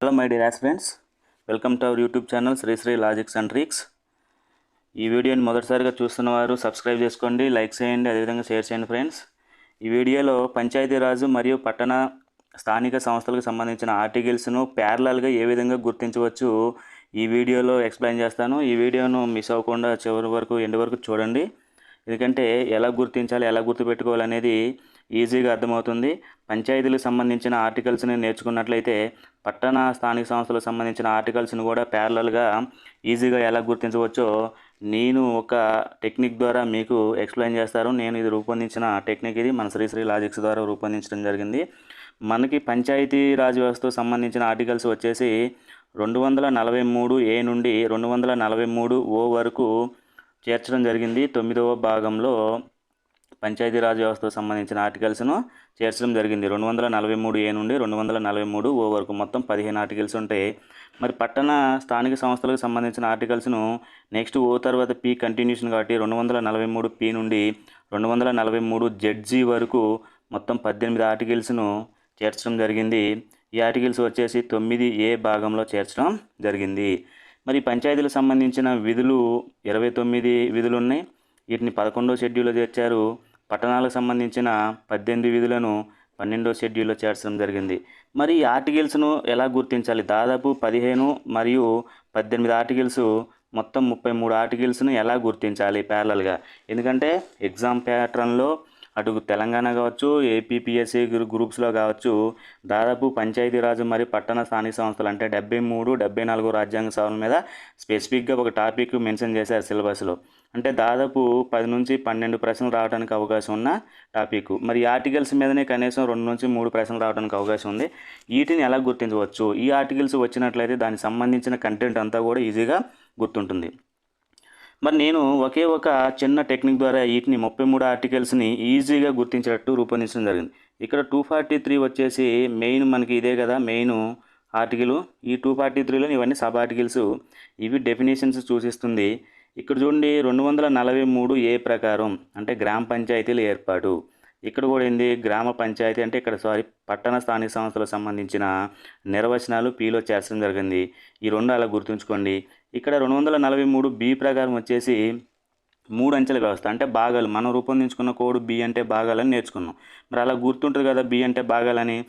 Hello my dear friends welcome to our YouTube channel Srisri logics and tricks ఈ వీడియోని మొదటిసారిగా చూస్తున్న వారు సబ్స్క్రైబ్ చేసుకోండి లైక్ చేయండి అదేవిధంగా షేర్ చేయండి ఫ్రెండ్స్ ఈ వీడియోలో పంచాయతీరాజు మరియు పట్టణ స్థానిక సంస్థలకు సంబంధించిన ఆర్టికల్స్ను ప్యారలల్గా ఏ విధంగా గుర్తించవచ్చు ఈ వీడియోలో ఎక్స్ప్లెయిన్ చేస్తాను. ఈ వీడియోను మిస్ అవ్వకుండా చివరి వరకు ఎండ్ వరకు చూడండి. ఎందుకంటే ఎలా గుర్తించాలి ఎలా గుర్తుపెట్టుకోవాలి అనేది ఈజీగా అర్థమవుతుంది. పంచాయతీలకు సంబంధించిన ఆర్టికల్స్ని నేర్చుకున్నట్లయితే పట్టణ స్థానిక సంస్థలకు సంబంధించిన ఆర్టికల్స్ని కూడా ప్యారలల్గా ఈజీగా ఎలా గుర్తించవచ్చో నేను ఒక టెక్నిక్ ద్వారా మీకు ఎక్స్ప్లెయిన్ చేస్తాను నేను ఇది రూపొందించిన టెక్నిక్ ఇది. మన శ్రీశ్రీ లాజిక్స్ ద్వారా రూపొందించడం జరిగింది. మనకి పంచాయతీ రాజ్ వ్యవస్థకు సంబంధించిన ఆర్టికల్స్ వచ్చేసి రెండు వందల నలభై మూడు ఏ నుండి రెండు వందల నలభై మూడు ఓ వరకు చేర్చడం జరిగింది. తొమ్మిదవ భాగంలో పంచాయతీరాజ్ వ్యవస్థకు సంబంధించిన ఆర్టికల్స్ను చేర్చడం జరిగింది. రెండు వందల నలభై మూడు ఏ నుండి రెండు వందల నలభై మూడు ఓ వరకు మొత్తం పదిహేను ఆర్టికల్స్ ఉంటాయి. మరి పట్టణ స్థానిక సంస్థలకు సంబంధించిన ఆర్టికల్స్ను నెక్స్ట్ ఓ తర్వాత పి కంటిన్యూషన్ కాబట్టి రెండు వందల నలభై మూడు పీ నుండి రెండు వందల నలభై మూడు జడ్జి వరకు మొత్తం పద్దెనిమిది ఆర్టికల్స్ను చేర్చడం జరిగింది. ఈ ఆర్టికల్స్ వచ్చేసి తొమ్మిది ఏ భాగంలో చేర్చడం జరిగింది. మరి పంచాయతీలకు సంబంధించిన విధులు ఇరవై తొమ్మిది విధులు ఉన్నాయి. వీటిని పదకొండో షెడ్యూల్లో చేర్చారు. పట్టణాలకు సంబంధించిన పద్దెనిమిది విధులను పన్నెండో షెడ్యూల్లో చేర్చడం జరిగింది. మరి ఈ ఆర్టికల్స్ను ఎలా గుర్తించాలి? దాదాపు పదిహేను మరియు పద్దెనిమిది ఆర్టికల్స్ మొత్తం ముప్పై మూడు ఆర్టికల్స్ను ఎలా గుర్తించాలి ప్యారలల్గా ఎందుకంటే ఎగ్జామ్ ప్యాటర్న్లో అటు తెలంగాణ కావచ్చు ఏపీపీఎస్సీ గ్రూప్స్లో కావచ్చు దాదాపు పంచాయతీరాజు మరి పట్టణ స్థానిక సంస్థలు అంటే డెబ్బై మూడు డెబ్బై నాలుగు రాజ్యాంగ సభల మీద స్పెసిఫిక్గా ఒక టాపిక్ మెన్షన్ చేశారు సిలబస్లో. అంటే దాదాపు పది నుంచి పన్నెండు ప్రశ్నలు రావడానికి అవకాశం ఉన్న టాపిక్. మరి ఆర్టికల్స్ మీదనే కనీసం రెండు నుంచి మూడు ప్రశ్నలు రావడానికి అవకాశం ఉంది. వీటిని ఎలా గుర్తించవచ్చు? ఈ ఆర్టికల్స్ వచ్చినట్లయితే దానికి సంబంధించిన కంటెంట్ అంతా కూడా ఈజీగా గుర్తుంటుంది. మరి నేను ఒకే ఒక చిన్న టెక్నిక్ ద్వారా వీటిని ముప్పై మూడు ఆర్టికల్స్ని ఈజీగా గుర్తించేటట్టు రూపొందించడం జరిగింది. ఇక్కడ టూ ఫార్టీ త్రీ వచ్చేసి మెయిన్ మనకి ఇదే కదా మెయిన్ ఆర్టికల్. ఈ టూ ఫార్టీ త్రీలో ఇవన్నీ సబ్ ఆర్టికల్స్. ఇవి డెఫినేషన్స్ సూచిస్తుంది. ఇక్కడ చూడండి రెండు వందల నలభై మూడు ఏ ప్రకారం అంటే గ్రామ పంచాయతీల ఏర్పాటు. ఇక్కడ కూడా ఏంది గ్రామ పంచాయతీ అంటే ఇక్కడ సారీ పట్టణ స్థానిక సంస్థలకు సంబంధించిన నిర్వచనాలు పీలో చేర్చడం జరిగింది. ఈ రెండు అలా గుర్తుంచుకోండి. ఇక్కడ రెండు వందల నలభై మూడు బి ప్రకారం వచ్చేసి మూడు అంచెల వ్యవస్థ. అంటే భాగాలు. మనం రూపొందించుకున్న కోడ్ బి అంటే భాగాలని నేర్చుకున్నాం. మరి అలా గుర్తుంటుంది కదా బి అంటే భాగాలని?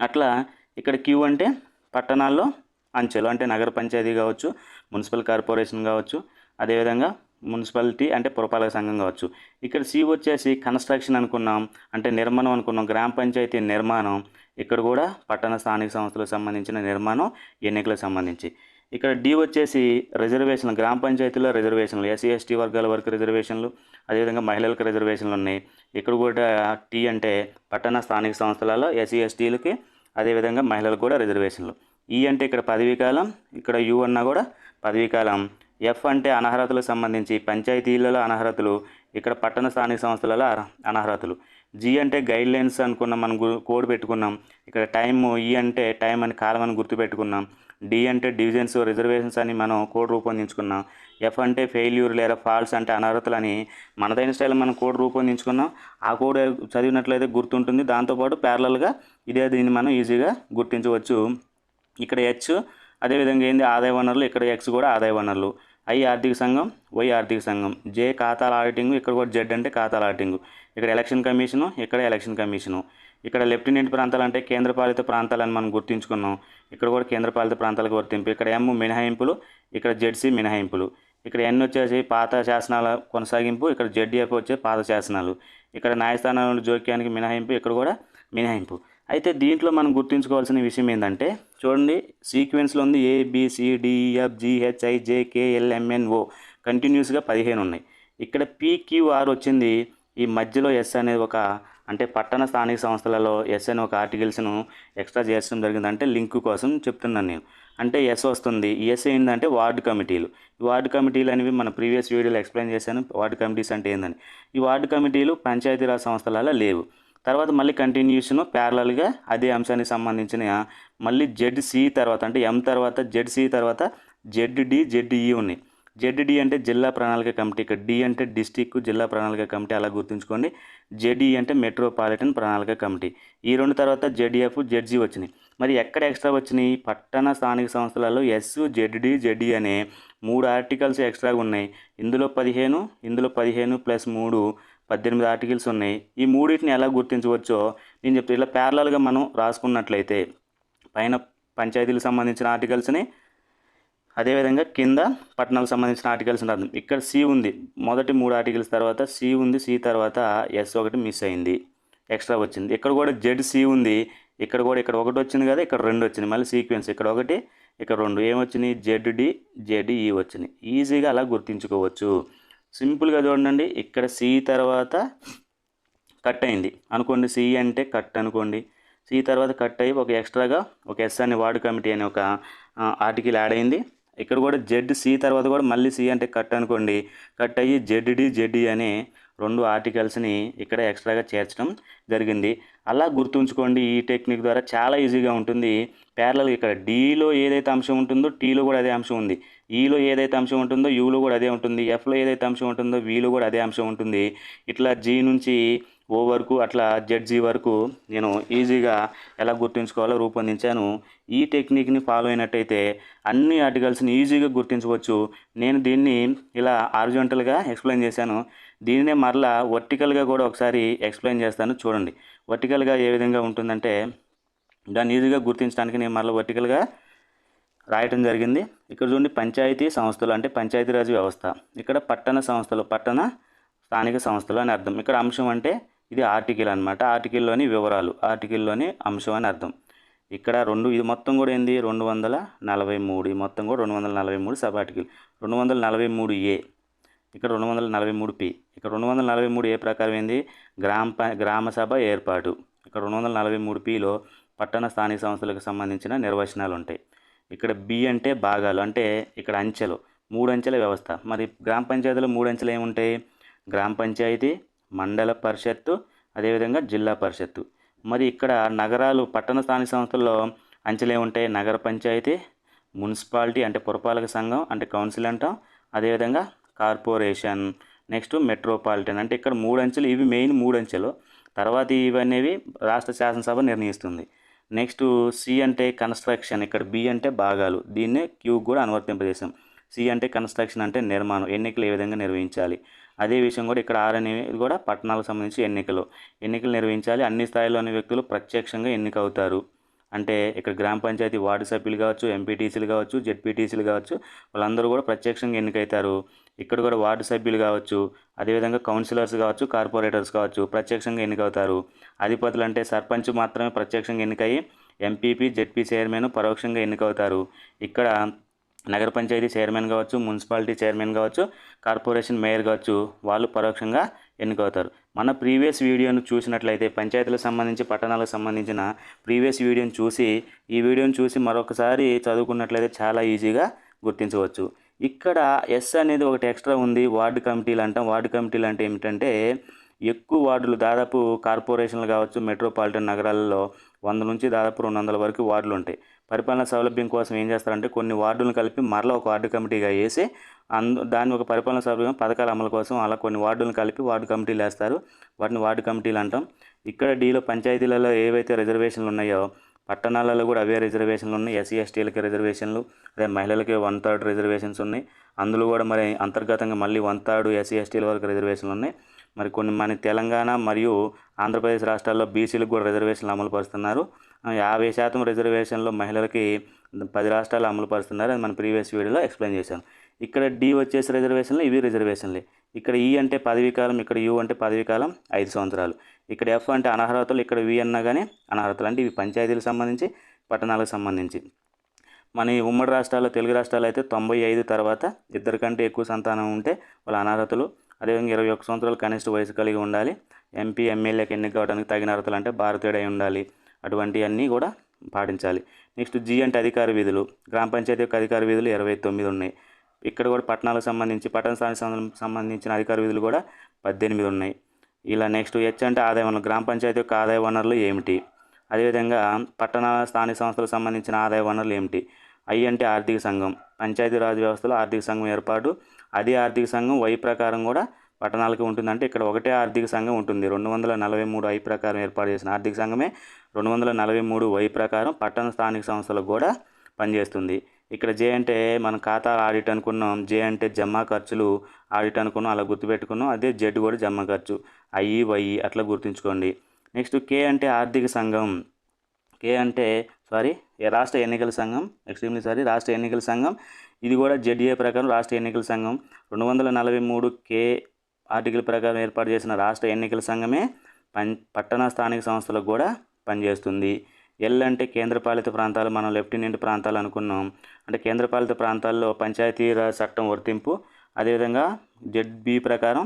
అట్లా ఇక్కడ క్యూ అంటే పట్టణాల్లో అంచెలు. అంటే నగర పంచాయతీ కావచ్చు మున్సిపల్ కార్పొరేషన్ కావచ్చు అదేవిధంగా మున్సిపాలిటీ అంటే పురపాలక సంఘం కావచ్చు. ఇక్కడ సి వచ్చేసి కన్స్ట్రక్షన్ అనుకున్నాం అంటే నిర్మాణం అనుకున్నాం గ్రామ పంచాయతీ నిర్మాణం. ఇక్కడ కూడా పట్టణ స్థానిక సంస్థలకు సంబంధించిన నిర్మాణం ఎన్నికలకు సంబంధించి. ఇక్కడ డి వచ్చేసి రిజర్వేషన్లు గ్రామ పంచాయతీలో రిజర్వేషన్లు ఎస్సీ ఎస్టీ వర్గాల వరకు రిజర్వేషన్లు అదేవిధంగా మహిళలకు రిజర్వేషన్లు ఉన్నాయి. ఇక్కడ కూడా టీ అంటే పట్టణ స్థానిక సంస్థలలో ఎస్సీ ఎస్టీలకి అదేవిధంగా మహిళలకు కూడా రిజర్వేషన్లు ఈ e అంటే ఇక్కడ పదవీ కాలం ఇక్కడ యు అన్నా కూడా పదవీ కాలం. ఎఫ్ అంటే అనర్హతలకు సంబంధించి పంచాయతీలలో అనర్హతలు ఇక్కడ పట్టణ స్థానిక సంస్థలలో అనర్హతలు. జి అంటే గైడ్ లైన్స్ అనుకున్నాం మనం కోడ్ పెట్టుకున్నాం. ఇక్కడ టైం ఈ అంటే టైం అని కాలం అని గుర్తుపెట్టుకున్నాం. డి అంటే డివిజన్స్ రిజర్వేషన్స్ అని మనం కోడ్ రూపొందించుకున్నాం. ఎఫ్ అంటే ఫెయిల్యూర్ లేదా ఫాల్స్ అంటే అనర్హతలు అని మనదైన స్టైల్ మనం కోడ్ రూపొందించుకున్నాం. ఆ కోడ్ చదివినట్లయితే గుర్తుంటుంది. దాంతోపాటు ప్యారలల్గా ఇదే దీన్ని మనం ఈజీగా గుర్తించవచ్చు. ఇక్కడ హెచ్ అదేవిధంగా ఏంది? ఆదాయ వనరులు ఇక్కడ ఎక్స్ కూడా ఆదాయ వనరులు. ఐ ఆర్థిక సంఘం వై ఆర్థిక సంఘం. జే ఖాతాల ఆడిటింగ్ ఇక్కడ కూడా జెడ్ అంటే ఖాతాల ఆడిటింగ్. ఇక్కడ ఎలక్షన్ కమిషను ఇక్కడ ఎలక్షన్ కమిషను. ఇక్కడ లెఫ్టినెంట్ ప్రాంతాలు అంటే కేంద్రపాలిత ప్రాంతాలని మనం గుర్తించుకున్నాం. ఇక్కడ కూడా కేంద్రపాలిత ప్రాంతాలకు వర్తింపు. ఇక్కడ ఎమ్ మినహాయింపులు ఇక్కడ జెడ్సీ మినహాయింపులు. ఇక్కడ ఎన్ వచ్చేసి పాత శాసనాల కొనసాగింపు ఇక్కడ జెడ్డీఎఫ్ వచ్చే పాత శాసనాలు. ఇక్కడ న్యాయస్థానాల నుండి జోక్యానికి మినహాయింపు ఇక్కడ కూడా మినహాయింపు. అయితే దీంట్లో మనం గుర్తుంచుకోవాల్సిన విషయం ఏంటంటే చూడండి సీక్వెన్స్లో ఉంది ఏ జిహెచ్ఐ జేకేఎల్ఎంఎన్ఓ కంటిన్యూస్గా పదిహేను ఉన్నాయి ఇక్కడ పీక్యూఆర్ వచ్చింది. ఈ మధ్యలో ఎస్ అనేది ఒక అంటే పట్టణ స్థానిక సంస్థలలో ఎస్ అని ఒక ఆర్టికల్స్ను ఎక్స్ట్రా చేర్చడం జరిగింది. అంటే లింక్ కోసం చెప్తున్నాను నేను. అంటే ఎస్ వస్తుంది. ఎస్ ఏంటంటే వార్డు కమిటీలు. ఈ వార్డు కమిటీలు అనేవి మన ప్రీవియస్ వీడియోలో ఎక్స్ప్లెయిన్ చేశాను. వార్డు కమిటీస్ అంటే ఏందని. ఈ వార్డు కమిటీలు పంచాయతీరాజ్ సంస్థలలో లేవు. తర్వాత మళ్ళీ కంటిన్యూషన్ ప్యారలల్గా అదే అంశానికి సంబంధించిన మళ్ళీ జెడ్సి తర్వాత అంటే ఎం తర్వాత జెడ్సి తర్వాత జెడ్డి జెడ్ఈ ఉన్నాయి. జెడ్డీ అంటే జిల్లా ప్రణాళిక కమిటీ ఇక్కడ డి అంటే డిస్టిక్ జిల్లా ప్రణాళిక కమిటీ అలా గుర్తుంచుకోండి. జెడ్ఈ అంటే మెట్రోపాలిటన్ ప్రణాళిక కమిటీ. ఈ రెండు తర్వాత జెడ్ఎఫ్ జెడ్జీ వచ్చినాయి. మరి ఎక్కడ ఎక్స్ట్రా వచ్చినాయి? పట్టణ స్థానిక సంస్థలలో ఎస్ జెడ్డి జెడ్డి అనే మూడు ఆర్టికల్స్ ఎక్స్ట్రాగా ఉన్నాయి. ఇందులో పదిహేను ఇందులో పదిహేను ప్లస్ మూడు పద్దెనిమిది ఆర్టికల్స్ ఉన్నాయి. ఈ మూడింటిని ఎలా గుర్తించవచ్చో నేను చెప్తే. ఇలా ప్యారలల్గా మనం రాసుకున్నట్లయితే పైన పంచాయతీలకు సంబంధించిన ఆర్టికల్స్ని అదేవిధంగా కింద పట్టణాలకు సంబంధించిన ఆర్టికల్స్ ఉంటుంది ఇక్కడ సి ఉంది. మొదటి మూడు ఆర్టికల్స్ తర్వాత సి ఉంది. సి తర్వాత ఎస్ ఒకటి మిస్ అయింది. ఎక్స్ట్రా వచ్చింది. ఇక్కడ కూడా జెడ్ సి ఉంది. ఇక్కడ కూడా ఇక్కడ ఒకటి వచ్చింది కదా ఇక్కడ రెండు వచ్చింది. మళ్ళీ సీక్వెన్స్. ఇక్కడ ఒకటి ఇక్కడ రెండు. ఏమొచ్చినాయి జెడ్ డి జెడ్ ఈ వచ్చినాయి. ఈజీగా అలా గుర్తించుకోవచ్చు. సింపుల్గా చూడండి. ఇక్కడ సి తర్వాత కట్ అయింది. అనుకోండి సి అంటే కట్ అనుకోండి. సి తర్వాత కట్ అయ్యి ఒక ఎక్స్ట్రాగా ఒక ఎస్ అని వార్డు కమిటీ అనే ఒక ఆర్టికల్ యాడ్ అయింది. ఇక్కడ కూడా జెడ్ సి తర్వాత కూడా మళ్ళీ సి అంటే కట్ అనుకోండి. కట్ అయ్యి జెడ్ జెడ్డి అనే రెండు ఆర్టికల్స్ని ఇక్కడ ఎక్స్ట్రాగా చేర్చడం జరిగింది. అలా గుర్తుంచుకోండి ఈ టెక్నిక్ ద్వారా చాలా ఈజీగా ఉంటుంది. ప్యారలల్ ఇక్కడ డీలో ఏదైతే అంశం ఉంటుందో టీలో కూడా అదే అంశం ఉంది. E ఈలో ఏదైతే అంశం ఉంటుందో యూలో కూడా అదే ఉంటుంది. ఎఫ్లో ఏదైతే అంశం ఉంటుందో వీలో కూడా అదే అంశం ఉంటుంది. ఇట్లా జీ నుంచి ఓ వరకు అట్లా జెడ్జీ వరకు నేను ఈజీగా ఎలా గుర్తుంచుకోవాలో రూపొందించాను. ఈ టెక్నిక్ని ఫాలో అయినట్టయితే అన్ని ఆర్టికల్స్ని ఈజీగా గుర్తించవచ్చు. నేను దీన్ని ఇలా ఆర్జెంటల్గా ఎక్స్ప్లెయిన్ చేశాను. దీనినే మరలా వర్టికల్గా కూడా ఒకసారి ఎక్స్ప్లెయిన్ చేస్తాను. చూడండి. వర్టికల్గా ఏ విధంగా ఉంటుందంటే దాన్ని ఈజీగా గుర్తించడానికి నేను మరలా వర్టికల్గా రాయటం జరిగింది. ఇక్కడ చూడండి పంచాయతీ సంస్థలు అంటే పంచాయతీరాజ్ వ్యవస్థ. ఇక్కడ పట్టణ సంస్థలు పట్టణ స్థానిక సంస్థలు అని అర్థం. ఇక్కడ అంశం అంటే ఇది ఆర్టికల్ అనమాట ఆర్టికల్లోని వివరాలు ఆర్టికల్లోని అంశం అని అర్థం. ఇక్కడ రెండు ఇది మొత్తం కూడా ఏంది? రెండు వందల నలభై మూడు. ఈ మొత్తం కూడా రెండు వందల నలభై మూడు సబ్ ఆర్టికల్. రెండు వందల నలభై మూడు ఏ. ఇక్కడ రెండు వందల నలభై మూడు పి. ఇక్కడ రెండు వందల నలభై మూడు ఏ ప్రకారం ఏంది? గ్రామ ప- గ్రామ సభ ఏర్పాటు. ఇక్కడ రెండు వందల నలభై మూడు పిలో పట్టణ స్థానిక సంస్థలకు సంబంధించిన నిర్వచనాలు ఉంటాయి. ఇక్కడ బి అంటే భాగాలు అంటే ఇక్కడ అంచెలు మూడు అంచెల వ్యవస్థ. మరి గ్రామ పంచాయతీలో మూడు అంచెలు ఏముంటాయి? గ్రామ పంచాయతీ మండల పరిషత్తు అదేవిధంగా జిల్లా పరిషత్తు. మరి ఇక్కడ నగరాలు పట్టణ స్థానిక సంస్థల్లో అంచెలే ఉంటాయి. నగర పంచాయతీ మున్సిపాలిటీ అంటే పురపాలక సంఘం అంటే కౌన్సిల్ అంటాం. అదేవిధంగా కార్పొరేషన్ నెక్స్ట్ మెట్రోపాలిటన్ అంటే ఇక్కడ మూడు అంచెలు ఇవి మెయిన్ మూడు అంచెలు. తర్వాత ఇవనేవి రాష్ట్ర శాసనసభ నిర్ణయిస్తుంది. నెక్స్ట్ సి అంటే కన్స్ట్రక్షన్ ఇక్కడ బి అంటే భాగాలు. దీన్నే క్యూ కూడా అనువర్తింపజేసాం సి అంటే కన్స్ట్రక్షన్ అంటే నిర్మాణం ఎన్నికలు ఏ విధంగా నిర్వహించాలి. అదే విషయం కూడా ఇక్కడ ఆర్ అనేవి కూడా పట్టణాలకు సంబంధించి ఎన్నికలు. ఎన్నికలు నిర్వహించాలి. అన్ని స్థాయిలోని వ్యక్తులు ప్రత్యక్షంగా ఎన్నిక అవుతారు అంటే ఇక్కడ గ్రామ పంచాయతీ వార్డు సభ్యులు కావచ్చు ఎంపీటీసీలు కావచ్చు జెడ్పీటీసీలు కావచ్చు వాళ్ళందరూ కూడా ప్రత్యక్షంగా ఎన్నికవుతారు. ఇక్కడ కూడా వార్డు సభ్యులు కావచ్చు అదేవిధంగా కౌన్సిలర్స్ కావచ్చు కార్పొరేటర్స్ కావచ్చు ప్రత్యక్షంగా ఎన్నికవుతారు. అధిపతులు అంటే సర్పంచ్ మాత్రమే ప్రత్యక్షంగా ఎన్నికయ్యి ఎంపీపీ జెడ్పీ చైర్మన్ పరోక్షంగా ఎన్నికవుతారు. ఇక్కడ నగర పంచాయతీ చైర్మన్ కావచ్చు మున్సిపాలిటీ చైర్మన్ కావచ్చు కార్పొరేషన్ మేయర్ కావచ్చు వాళ్ళు పరోక్షంగా ఎన్నుకవుతారు. మన ప్రీవియస్ వీడియోను చూసినట్లయితే పంచాయతీలకు సంబంధించి పట్టణాలకు సంబంధించిన ప్రీవియస్ వీడియోను చూసి ఈ వీడియోను చూసి మరొకసారి చదువుకున్నట్లయితే చాలా ఈజీగా గుర్తించవచ్చు. ఇక్కడ ఎస్ అనేది ఒకటి ఎక్స్ట్రా ఉంది వార్డు కమిటీలు అంటాం. వార్డు కమిటీలు అంటే ఏమిటంటే ఎక్కువ వార్డులు దాదాపు కార్పొరేషన్లు కావచ్చు మెట్రోపాలిటన్ నగరాలలో వంద నుంచి దాదాపు రెండు వందల వరకు వార్డులు ఉంటాయి. పరిపాలన సౌలభ్యం కోసం ఏం చేస్తారంటే కొన్ని వార్డులను కలిపి మరలా ఒక వార్డు కమిటీగా వేసి అందు దాన్ని ఒక పరిపాలన సౌలభ్యం పథకాల అమలు కోసం అలా కొన్ని వార్డులను కలిపి వార్డు కమిటీలు వేస్తారు. వాటిని వార్డు కమిటీలు అంటాం. ఇక్కడ డీలో పంచాయతీలలో ఏవైతే రిజర్వేషన్లు ఉన్నాయో పట్టణాలలో కూడా అవే రిజర్వేషన్లు ఉన్నాయి. ఎస్సీ ఎస్టీలకి రిజర్వేషన్లు అదే మహిళలకి వన్ థర్డ్ రిజర్వేషన్స్ ఉన్నాయి. అందులో కూడా మరి అంతర్గతంగా మళ్ళీ వన్ థర్డ్ ఎస్సీ ఎస్టీల వరకు రిజర్వేషన్లు ఉన్నాయి. మరి కొన్ని మన తెలంగాణ మరియు ఆంధ్రప్రదేశ్ రాష్ట్రాల్లో బీసీలకు కూడా రిజర్వేషన్లు అమలు పరుస్తున్నారు. యాభై శాతం రిజర్వేషన్లో మహిళలకి పది రాష్ట్రాలు అమలు పరుస్తున్నారు అని మన ప్రీవియస్ వీడియోలో ఎక్స్ప్లెయిన్ చేశాను ఇక్కడ డి వచ్చేసి రిజర్వేషన్లు ఇవి రిజర్వేషన్లే. ఇక్కడ ఈ అంటే పదవీ కాలం ఇక్కడ యు అంటే పదవీ కాలం ఐదు సంవత్సరాలు. ఇక్కడ ఎఫ్ అంటే అనర్హతలు ఇక్కడ వి అన్నా కానీ అనర్హతలు. అంటే ఇవి పంచాయతీలకు సంబంధించి పట్టణాలకు సంబంధించి. మన ఈ ఉమ్మడి రాష్ట్రాల్లో తెలుగు రాష్ట్రాలు అయితే తొంభై ఐదు తర్వాత ఇద్దరు కంటే ఎక్కువ సంతానం ఉంటే వాళ్ళ అనర్హతలు అదేవిధంగా ఇరవై ఒక్క సంవత్సరాలు కనిష్ట వయసు కలిగి ఉండాలి. ఎంపీ ఎమ్మెల్యేకి ఎన్నిక కావడానికి తగిన అర్హతలు అంటే భారతీయుడై ఉండాలి. అటువంటివన్నీ కూడా పాటించాలి. నెక్స్ట్ జీ అంటే అధికార విధులు. గ్రామ పంచాయతీ యొక్క అధికార విధులు ఇరవై తొమ్మిది ఉన్నాయి. ఇక్కడ కూడా పట్టణాలకు సంబంధించి పట్టణ స్థానిక సంస్థలకు సంబంధించిన అధికార విధులు కూడా పద్దెనిమిది ఉన్నాయి. ఇలా నెక్స్ట్ హెచ్ అంటే ఆదాయ వనరులు. గ్రామ పంచాయతీ యొక్క ఆదాయ వనరులు ఏమిటి? అదేవిధంగా పట్టణ స్థానిక సంస్థలకు సంబంధించిన ఆదాయ వనరులు ఏమిటి? ఐ అంటే ఆర్థిక సంఘం. పంచాయతీరాజ్ వ్యవస్థలో ఆర్థిక సంఘం ఏర్పాటు. అదే ఆర్థిక సంఘం వై ప్రకారం కూడా పట్టణాలకి ఉంటుందంటే ఇక్కడ ఒకటే ఆర్థిక సంఘం ఉంటుంది. రెండు వందల నలభై మూడు ఐ ప్రకారం ఏర్పాటు చేసిన ఆర్థిక సంఘమే రెండు వందల నలభై మూడు వై ప్రకారం పట్టణ స్థానిక సంస్థలకు కూడా పనిచేస్తుంది. ఇక్కడ జే అంటే మన ఖాతా ఆడిట్ అనుకున్నాం. జే అంటే జమా ఖర్చులు ఆడిట్ అనుకున్నాం. అలా గుర్తుపెట్టుకున్నాం. అదే జెడ్ కూడా జమా ఖర్చు. ఐ వై అట్లా గుర్తుంచుకోండి. నెక్స్ట్ కే అంటే ఆర్థిక సంఘం. కే అంటే సారీ రాష్ట్ర ఎన్నికల సంఘం. ఎక్స్ట్రీమ్లీ సారీ రాష్ట్ర ఎన్నికల సంఘం. ఇది కూడా జెడ్ఏ ప్రకారం రాష్ట్ర ఎన్నికల సంఘం. రెండు వందల నలభై మూడు కే ఆర్టికల్ ప్రకారం ఏర్పాటు చేసిన రాష్ట్ర ఎన్నికల సంఘమే పం పట్టణ స్థానిక సంస్థలకు కూడా పనిచేస్తుంది. ఎల్ అంటే కేంద్రపాలిత ప్రాంతాలు మనం లెఫ్టినెంట్ ప్రాంతాలు అనుకున్నాం. అంటే కేంద్రపాలిత ప్రాంతాల్లో పంచాయతీరాజ్ చట్టం వర్తింపు అదేవిధంగా జెడ్బి ప్రకారం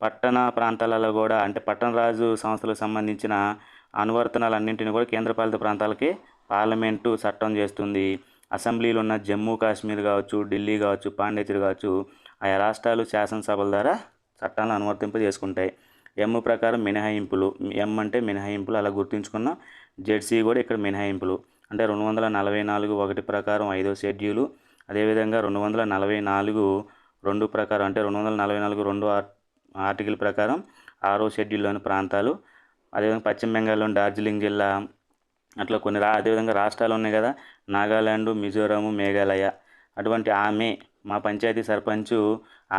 పట్టణ ప్రాంతాలలో కూడా అంటే పట్టణరాజు సంస్థలకు సంబంధించిన అనువర్తనాలన్నింటినీ కూడా కేంద్రపాలిత ప్రాంతాలకి పార్లమెంటు చట్టం చేస్తుంది. అసెంబ్లీలు ఉన్న జమ్మూ కాశ్మీర్ కావచ్చు ఢిల్లీ కావచ్చు పాండిచేరి కావచ్చు ఆయా రాష్ట్రాలు శాసనసభల ద్వారా చట్టాలను అనువర్తింపజేసుకుంటాయి. చేసుకుంటాయి ఎం ప్రకారం మినహాయింపులు ఎం అంటే మినహాయింపులు అలా గుర్తుంచుకున్న జెడ్సీ కూడా ఇక్కడ మినహాయింపులు. అంటే రెండు వందల నలభై నాలుగు ఒకటి ప్రకారం ఐదో షెడ్యూలు అదేవిధంగా రెండు వందల నలభై నాలుగు రెండు ప్రకారం అంటే రెండు వందల నలభై నాలుగు రెండు ఆర్టికల్ ప్రకారం ఆరో షెడ్యూల్లోని ప్రాంతాలు. అదేవిధంగా పశ్చిమ బెంగాల్లోని డార్జిలింగ్ జిల్లా అట్లా కొన్ని రా అదేవిధంగా రాష్ట్రాలు ఉన్నాయి కదా నాగాలాండ్ మిజోరాము మేఘాలయ. అటువంటి ఆమె మా పంచాయతీ సర్పంచ్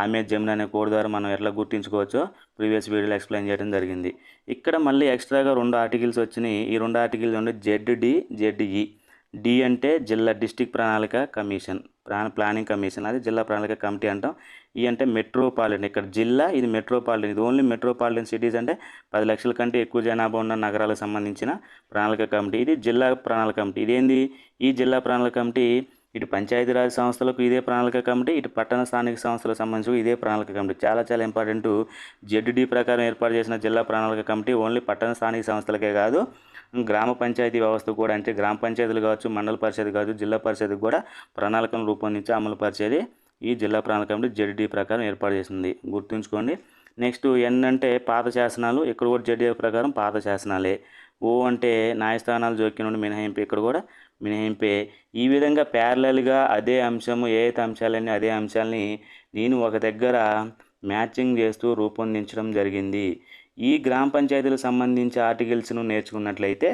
ఆమె జమున అనే కోడ్ ద్వారా మనం ఎట్లా గుర్తించుకోవచ్చో ప్రీవియస్ వీడియోలో ఎక్స్ప్లెయిన్ చేయడం జరిగింది. ఇక్కడ మళ్ళీ ఎక్స్ట్రాగా రెండు ఆర్టికల్స్ వచ్చినాయి. ఈ రెండు ఆర్టికల్స్ ఉండే జెడ్ డి డి అంటే జిల్లా డిస్టిక్ ప్రణాళిక కమిషన్ ప్లా ప్లానింగ్ కమిషన్. అది జిల్లా ప్రణాళిక కమిటీ అంటాం. ఈ అంటే మెట్రోపాలిటన్. ఇక్కడ జిల్లా ఇది మెట్రోపాలిటన్. ఇది ఓన్లీ మెట్రోపాలిటన్ సిటీస్ అంటే పది లక్షల కంటే ఎక్కువ జనాభా ఉన్న నగరాలకు సంబంధించిన ప్రణాళిక కమిటీ. ఇది జిల్లా ప్రణాళిక కమిటీ. ఇదేంది? ఈ జిల్లా ప్రణాళిక కమిటీ ఇటు పంచాయతీరాజ్ సంస్థలకు ఇదే ప్రణాళిక కమిటీ ఇటు పట్టణ స్థానిక సంస్థలకు సంబంధించి ఇదే ప్రణాళిక కమిటీ. చాలా చాలా ఇంపార్టెంట్ జెడ్డి ప్రకారం ఏర్పాటు చేసిన జిల్లా ప్రణాళిక కమిటీ ఓన్లీ పట్టణ స్థానిక సంస్థలకే కాదు గ్రామ పంచాయతీ వ్యవస్థ కూడా అంటే గ్రామ పంచాయతీలు కావచ్చు మండల పరిషత్ కావచ్చు జిల్లా పరిషత్ కూడా ప్రణాళికను రూపొందించి అమలు పరిచేది ఈ జిల్లా ప్రణాళిక కమిటీ జెడ్డీ ప్రకారం ఏర్పాటు చేసింది. గుర్తుంచుకోండి నెక్స్ట్ ఎన్ అంటే పాత శాసనాలు ఇక్కడ కూడా జెడ్డీ ప్రకారం పాత శాసనాలే. ఓ అంటే న్యాయస్థానాలు జోక్యం నుండి మినహాయింపు ఇక్కడ కూడా మినహాయింపే. ఈ విధంగా ప్యారలల్గా అదే అంశము ఏ అంశాలని అదే అంశాలని నేను ఒక దగ్గర మ్యాచింగ్ చేస్తూ రూపొందించడం జరిగింది. ఈ గ్రామ పంచాయతీలకు సంబంధించి ఆర్టికల్స్ను నేర్చుకున్నట్లయితే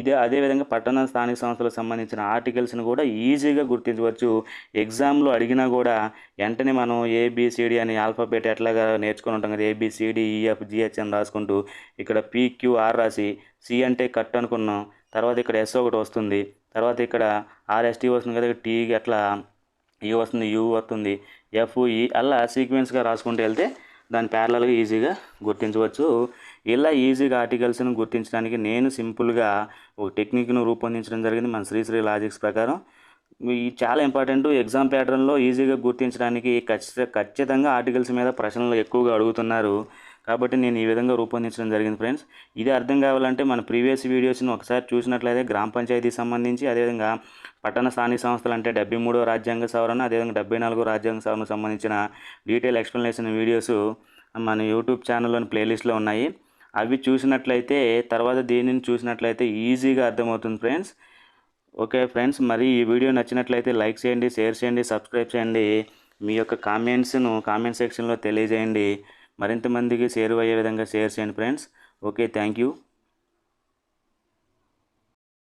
ఇదే అదేవిధంగా పట్టణ స్థానిక సంస్థలకు సంబంధించిన ఆర్టికల్స్ను కూడా ఈజీగా గుర్తించవచ్చు. ఎగ్జామ్లో అడిగినా కూడా వెంటనే మనం ఏబిసిడి అని ఆల్ఫాబెట్ ఎట్లాగా నేర్చుకుని ఉంటాం కదా ఏబిసిడి ఈఎఫ్ జిహెచ్ అని రాసుకుంటూ ఇక్కడ పీక్యూఆర్ రాసి సి అంటే కట్ అనుకున్నాం. తర్వాత ఇక్కడ ఎస్ ఒకటి వస్తుంది. తర్వాత ఇక్కడ ఆర్ఎస్టీ వస్తుంది కదా టీ అట్లా ఈ వస్తుంది యూ వస్తుంది ఎఫ్ ఈ e అలా సీక్వెన్స్గా రాసుకుంటూ వెళ్తే దాని ప్యారలల్గా ఈజీగా గుర్తించవచ్చు. ఇలా ఈజీగా ఆర్టికల్స్ను గుర్తించడానికి నేను సింపుల్గా ఒక టెక్నిక్ను రూపొందించడం జరిగింది మన శ్రీశ్రీ లాజిక్స్ ప్రకారం. ఈ చాలా ఇంపార్టెంట్ ఎగ్జామ్ ప్యాటర్న్లో ఈజీగా గుర్తించడానికి ఖచ్చిత ఖచ్చితంగా ఆర్టికల్స్ మీద ప్రశ్నలు ఎక్కువగా అడుగుతున్నారు. కాబట్టి నేను ఈ విధంగా రూపొందించడం జరిగింది ఫ్రెండ్స్. ఇది అర్థం కావాలంటే మన ప్రీవియస్ వీడియోస్ని ఒకసారి చూసినట్లయితే గ్రామ పంచాయతీకి సంబంధించి అదేవిధంగా పట్టణ స్థానిక సంస్థలు అంటే డెబ్బై మూడో రాజ్యాంగ సవరణ అదేవిధంగా డెబ్బై నాలుగో రాజ్యాంగ సవరణకు సంబంధించిన డీటెయిల్ ఎక్స్ప్లెనేషన్ వీడియోస్ మన యూట్యూబ్ ఛానల్లోని ప్లేలిస్ట్లో ఉన్నాయి. అవి చూసినట్లయితే తర్వాత దీనిని చూసినట్లయితే ఈజీగా అర్థమవుతుంది ఫ్రెండ్స్. ఓకే ఫ్రెండ్స్ మరి ఈ వీడియో నచ్చినట్లయితే లైక్ చేయండి షేర్ చేయండి సబ్స్క్రైబ్ చేయండి. మీ యొక్క కామెంట్స్ను కామెంట్ సెక్షన్లో తెలియజేయండి. మరింత మందికి షేర్ అయ్యే విధంగా షేర్ చేయండి ఫ్రెండ్స్. Okay thank you.